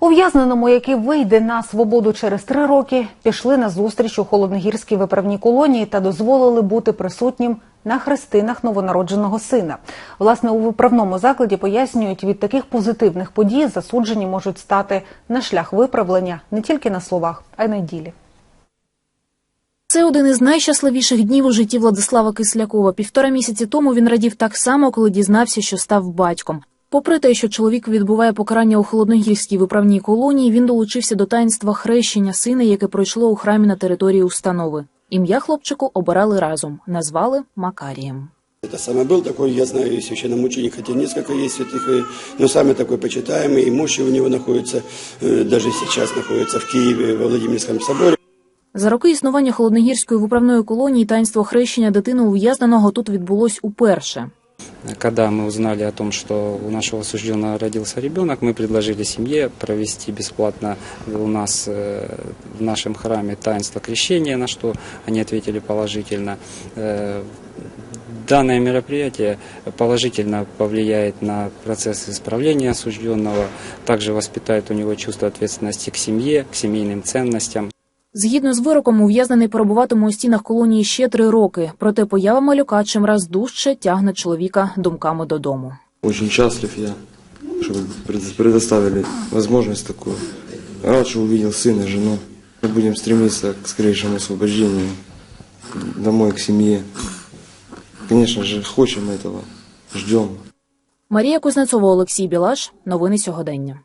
Ув'язненому, який вийде на свободу через три роки, пішли на зустріч у холодногірській виправній колонії та дозволили бути присутнім на хрестинах новонародженого сина. Власне, у виправному закладі пояснюють, від таких позитивних подій засуджені можуть стати на шлях виправлення не тільки на словах, а й на ділі. Це один із найщасливіших днів у житті Владислава Кислякова. Півтора місяці тому він радів так само, коли дізнався, що став батьком. Попри те, що чоловік відбуває покарання у холодногірській виправній колонії, він долучився до таїнства хрещення сина, яке пройшло у храмі на території установи. Ім'я хлопчику обирали разом, назвали Макарієм. Это самый был такой, я знаю, и священномученик, хотя несколько есть святых, и- но самый такой почитаемый, и мощи у него находится, э, даже сейчас находится в Киеве, во Владимирском соборе. За роки існування холодногірської виправної колонії таїнство хрещення дитини ув'язненого тут відбулось уперше. Когда мы узнали о том, что у нашего осужденного родился ребенок, мы предложили семье провести бесплатно у нас э, в нашем храме таинство крещения, на что они ответили положительно. Э, Данное мероприятие положительно повлияет на процесс исправления осужденного, также воспитает у него чувство ответственности к семье, к семейным ценностям. Згідно з вироком, ув'язнений перебуватиме у стінах колонії ще три роки. Проте поява малюка чимраз дужче тягне чоловіка думками додому. Очень счастлив я, что вы пред- предоставили возможность такую. Рад, что увидел сына, жену. Мы будем стремиться к скорейшему освобождению, домой, к семье. Конечно же, хочем этого, ждем. Марія Кузнецова, Олексій Білаш. Новини сьогодення.